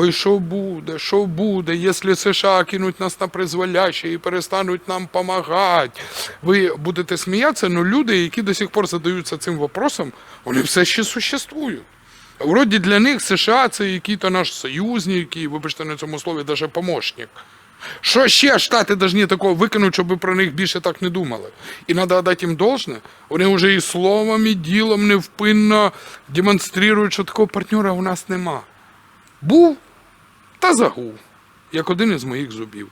Ой, що буде, що буде, якщо США кинуть нас на призволяще і перестануть нам допомагати. Ви будете сміятися, але люди, які до сих пор задаються цим вопросом, вони все ще существують. Вроді для них США це який-то наш союзник, і, вибачте на цьому слові, навіть помощник. Що ще Штати повинні такого викинути, щоб про них більше так не думали? І треба дати їм должне. Вони вже і словом, і ділом невпинно демонструють, що такого партнера у нас нема. Був та загув, як один із моїх зубів.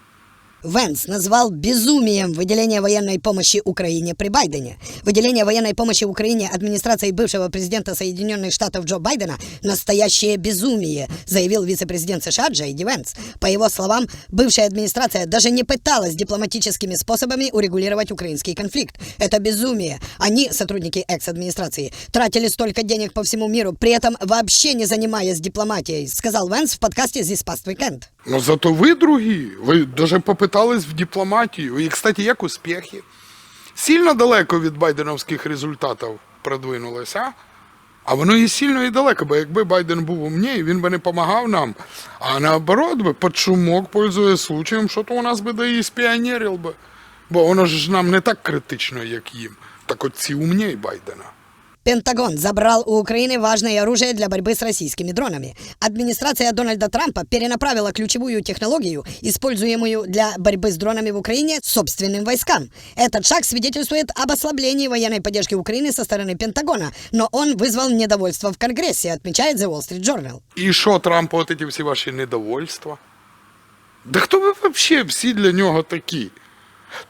Венс назвал безумием выделение военной помощи Украине при Байдене. Выделение военной помощи Украине администрацией бывшего президента Соединенных Штатов Джо Байдена – настоящее безумие, заявил вице-президент США Джей Венс. По его словам, бывшая администрация даже не пыталась дипломатическими способами урегулировать украинский конфликт. Это безумие. Они, сотрудники экс-администрации, тратили столько денег по всему миру, при этом вообще не занимаясь дипломатией, сказал Венс в подкасте «This Past Weekend». Ну зато ви, другі, ви навіть попитались в дипломатію. І, кстати, як успіхи? Сильно далеко від байденовських результатів продвинулися. А воно і сильно і далеко, бо якби Байден був умній, він би не допомагав нам. А наоборот би під пользуясь случаєм, що то у нас би да і спіонерив би. Бо воно ж нам не так критично, як їм. Так от ці умній Байдена. Пентагон забрал у Украины важное оружие для борьбы с российскими дронами. Администрация Дональда Трампа перенаправила ключевую технологию, используемую для борьбы с дронами в Украине, собственным войскам. Этот шаг свидетельствует об ослаблении военной поддержки Украины со стороны Пентагона, но он вызвал недовольство в Конгрессе, отмечает The Wall Street Journal. І що Трампу от ці всі ваші недовольства? Да хто ви взагалі всі для нього такі?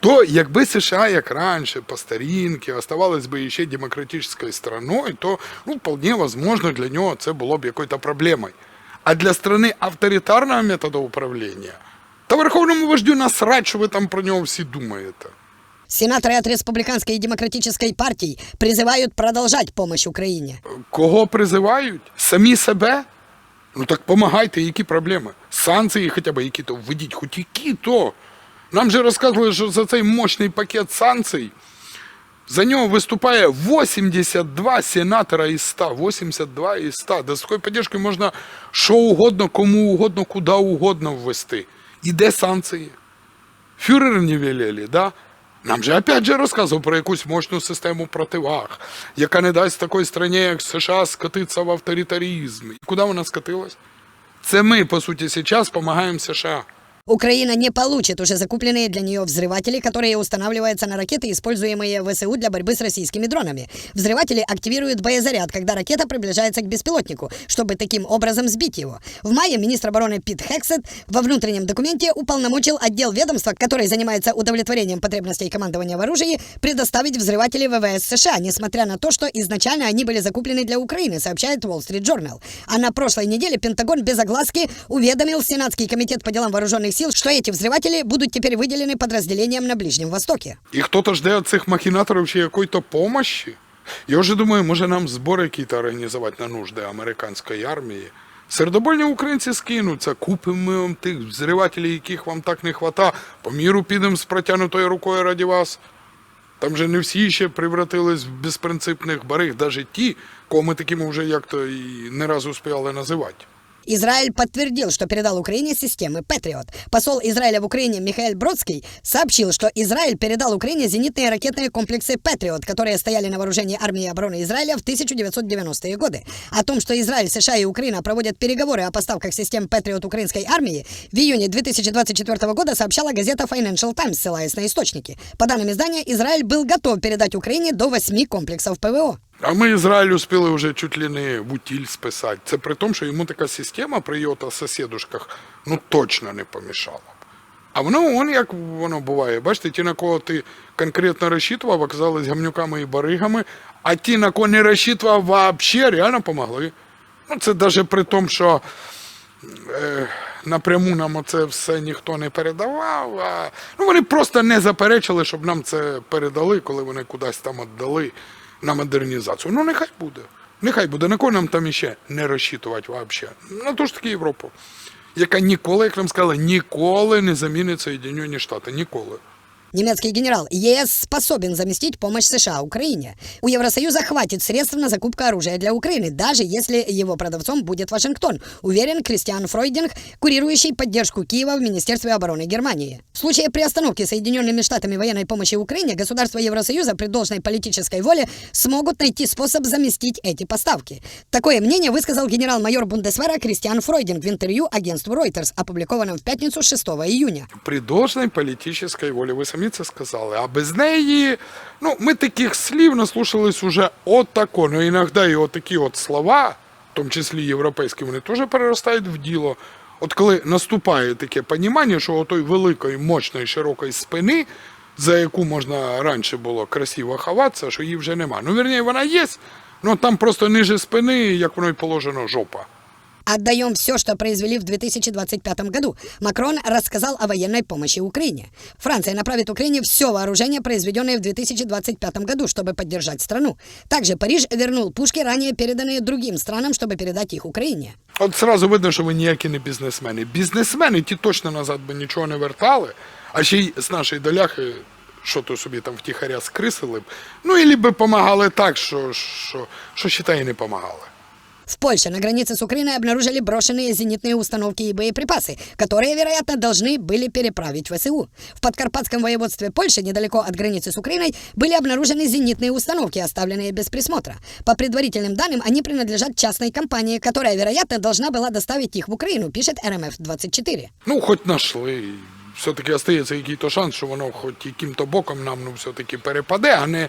То якби США, як раніше, по старінки, оставалась би ще демократичною страною, то ну, вполне возможно для нього це було б якою-то проблемою. А для страни авторитарного методу управління, та верховному вождю насрать, що ви там про нього всі думаєте. Сенаторы от республиканской и демократической партий призывают продолжать помощь Украине. Кого призивають? Самі себе? Ну так помагайте, які проблеми? Санкції хоча б які-то введіть, хоч які-то. Нам же розказували, що за цей мощний пакет санкцій за нього виступає 82 сенатора із 100. 82 із 100. Да з такою підтримкою можна що угодно, кому угодно, куди угодно ввести. І де санкції? Фюрер не велели, да? Нам же опять же розказував про якусь мощну систему противаг, яка не дасть такій країні, як США, скотитися в авторитаризм. І куди вона скотилась? Це ми, по суті, зараз допомагаємо США. Украина не получит уже закупленные для нее взрыватели, которые устанавливаются на ракеты, используемые ВСУ для борьбы с российскими дронами. Взрыватели активируют боезаряд, когда ракета приближается к беспилотнику, чтобы таким образом сбить его. В мае министр обороны Пит Хексет во внутреннем документе уполномочил отдел ведомства, который занимается удовлетворением потребностей командования в оружии, предоставить взрыватели ВВС США, несмотря на то, что изначально они были закуплены для Украины, сообщает Wall Street Journal. А на прошлой неделе Пентагон без огласки уведомил Сенатский комитет по делам вооруженных сил, что эти взрыватели будут теперь выделены подразделениям на Ближнем Востоке. І хто-то жде від цих махінаторів ще якої-то помощі. Я вже думаю, може нам збори якісь організувати на нужди американської армії. Сердобольні українці скинуться, купимо ми вам тих взривателів, яких вам так не хвата, по міру підемо з протягнутою рукою раді вас. Там же не всі ще превратились в безпринципних бариг, навіть ті, кого ми такими вже як-то і не раз успіли називати. Израиль подтвердил, что передал Украине системы Патриот. Посол Израиля в Украине Михаил Бродский сообщил, что Израиль передал Украине зенитные ракетные комплексы Патриот, которые стояли на вооружении армии обороны Израиля в 1990-е годы. О том, что Израиль, США и Украина проводят переговоры о поставках систем Патриот украинской армии, в июне 2024 года сообщала газета Financial Times, ссылаясь на источники. По данным издания, Израиль был готов передать Украине до 8 комплексов ПВО. А ми Ізраїль успіли вже чуть ли не в утіль списати. Це при тому, що йому така система при його та сусідушках ну точно не помішала. А воно, вон як воно буває. Бачите, ті, на кого ти конкретно розчитував, оказались гамнюками і баригами, а ті, на кого не розчитував, вообще реально помогли. Ну, це навіть при тому, що е, напряму нам оце все ніхто не передавав. А, ну, вони просто не заперечили, щоб нам це передали, коли вони кудись там віддали на модернізацію. Ну, нехай буде. Нехай буде. На кого нам там іще не розчитувати взагалі? На ту ж таки Європу, яка ніколи, як нам сказали, ніколи не замінить Соєдинені Штати. Ніколи. Немецкий генерал, ЕС способен заместить помощь США Украине. У Евросоюза хватит средств на закупку оружия для Украины, даже если его продавцом будет Вашингтон, уверен Кристиан Фройдинг, курирующий поддержку Киева в Министерстве обороны Германии. В случае приостановки Соединенными Штатами военной помощи Украине, государства Евросоюза при должной политической воле смогут найти способ заместить эти поставки. Такое мнение высказал генерал-майор Бундесвера Кристиан Фройдинг в интервью агентству Reuters, опубликованном в пятницу 6 июня. При должной політичній волі, ви самі це сказали. А без неї, ну, ми таких слів наслушались уже от. Ну, іноді і от такі от слова, в тому числі європейські, вони теж переростають в діло. От коли наступає таке понімання, що отої великої, мощної, широкої спини, за яку можна раніше було красиво ховатися, що її вже нема. Ну, вірніше, вона є, ну там просто ниже спини, як воно й положено, жопа. Отдаем все, что произвели в 2025 году. Макрон рассказал о военной помощи Украине. Франция направит Украине все вооружение, произведенное в 2025 году, чтобы поддержать страну. Также Париж вернул пушки, ранее переданные другим странам, чтобы передать их Украине. От сразу видно, що ви ніякі не бізнесмени. Бізнесмени ті точно назад би нічого не вертали, а ще й з нашої доляхи, що то собі там втіхаря скрисили б. Ну, і би помагали так, що, що, що считай, і не помагали. В Польше на границе с Украиной обнаружили брошенные зенитные установки и боеприпасы, которые, вероятно, должны были переправить в ВСУ. В подкарпатском воеводстве Польши, недалеко от границы с Украиной, были обнаружены зенитные установки, оставленные без присмотра. По предварительным данным, они принадлежат частной компании, которая, вероятно, должна была доставить их в Украину, пишет РМФ-24. Ну, хоч знайшли. Все-таки остається якийсь шанс, що воно хоч яким-то боком нам ну, все-таки перепаде, а не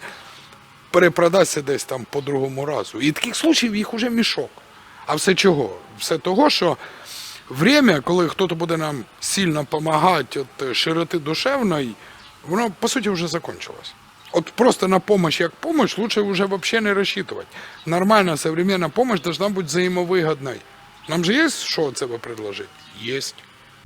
перепродасться десь там по другому разу. І таких случаїв їх уже мішок. А все чого? Все того, що время, коли хтось буде нам сильно допомагати от широти душевної, воно по суті вже закончилось. От просто на помощь як помощь лучше уже вообще не рассчитывать. Нормальная современная помощь должна быть взаимовыгодной. Нам же есть что от себя предложить? Есть.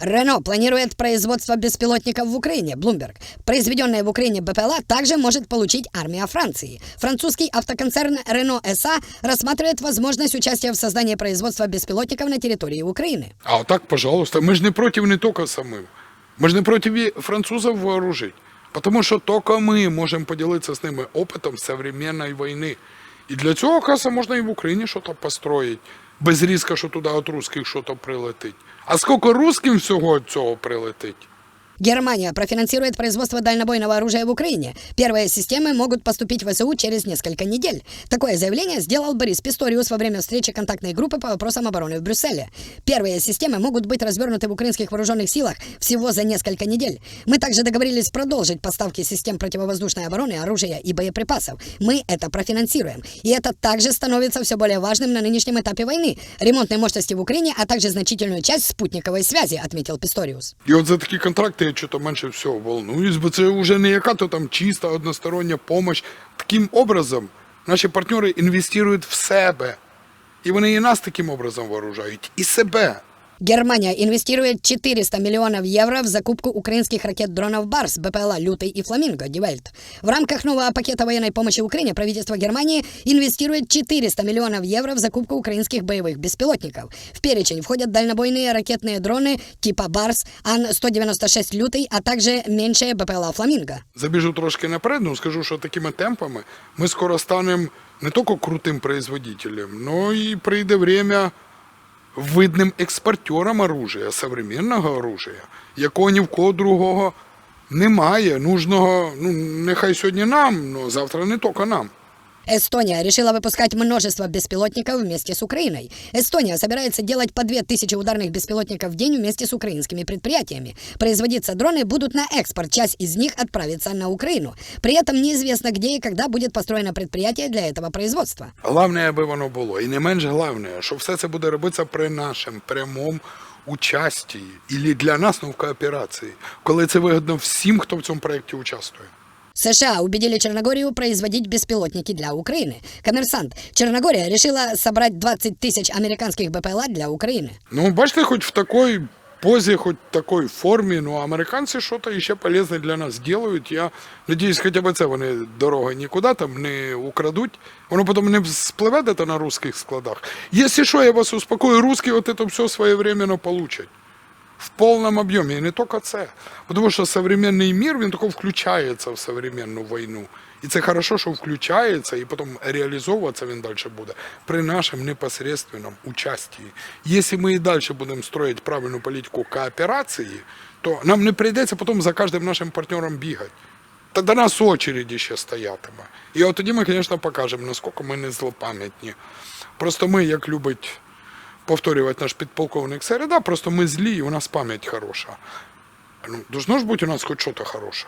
Рено планирует производство беспилотников в Украине, Bloomberg. Произведенная в Украине БПЛА также может получить армия Франции. Французский автоконцерн Renault SA рассматривает возможность участия в создании производства беспилотников на территории Украины. А вот так, пожалуйста, мы же не против не только самим. Мы же не против и французов вооружить. Потому что только мы можем поделиться с ними опытом современной войны. І для цього, оказывается, можна і в Україні щось построїть, Без різка, що туди от русських щось прилетить. А скільки русським всього цього прилетить? Германия профинансирует производство дальнобойного оружия в Украине. Первые системы могут поступить в ВСУ через несколько недель. Такое заявление сделал Борис Писториус во время встречи контактной группы по вопросам обороны в Брюсселе. Первые системы могут быть развернуты в украинских вооруженных силах всего за несколько недель. Мы также договорились продолжить поставки систем противовоздушной обороны, оружия и боеприпасов. Мы это профинансируем. И это также становится все более важным на нынешнем этапе войны. Ремонтные мощности в Украине, а также значительную часть спутниковой связи, отметил Писториус. І от за такі контракти я то менше всього волнуюсь, бо це вже не яка то там чиста одностороння помощь. Таким образом, наші партнери інвестують в себе. І вони і нас таким образом вооружають, і себе. Германия инвестирует 400 миллионов евро в закупку украинских ракет-дронов «Барс», БПЛА «Лютый» и «Фламинго» Дивельт. В рамках нового пакета военной помощи Украине правительство Германии инвестирует 400 миллионов евро в закупку украинских боевых беспилотников. В перечень входят дальнобойные ракетные дроны типа «Барс», Ан-196 «Лютый», а также меньшие БПЛА «Фламинго». Забіжу трошки наперед, ну скажу, що такими темпами ми скоро станемо не тільки крутим производителем, но і прийде время видним експортером оружия, современного оружия, якого ні в кого другого немає. Нужного, ну нехай сьогодні нам, але завтра не тільки нам. Эстония решила выпускать множество беспилотников вместе с Украиной. Эстония собирается делать по 2000 ударных беспилотников в день вместе с украинскими предприятиями. Производиться дроны будут на экспорт, часть из них отправится на Украину. При этом неизвестно, где и когда будет построено предприятие для этого производства. Головне, аби воно було. І не менш головне, що все це буде робитися при нашому прямому участі. І для нас ну, в кооперації, коли це вигідно всім, хто в цьому проєкті участвує. США убедили Черногорию производить беспилотники для Украины. Коммерсант. Черногория решила собрать 20 тысяч американских БПЛА для Украины. Ну, бачите, хоч в такій позі, хоч в такій формі, ну, американці щось ще полезне для нас делають. Я надіюсь, хоча б це вони дороги нікуди там не украдуть. Воно потім не спливе десь на русських складах. Якщо що, я вас успокою, русські от це все своєвременно получать. в повному об'ємі. І не тільки це. Тому що современний мір, він тако включається в современну війну. І це хорошо, що включається, і потім реалізовуватися він далі буде при нашому непосредственному участі. Якщо ми і далі будемо строїти правильну політику кооперації, то нам не прийдеться потім за кожним нашим партнером бігати. Та нас очереді ще стоятиме. І от тоді ми, звісно, покажемо, наскільки ми не злопам'ятні. Просто ми, як любить повторювати наш підполковник Середа, просто ми злі, і у нас пам'ять хороша. Ну, должно ж бути у нас хоч щось хороше.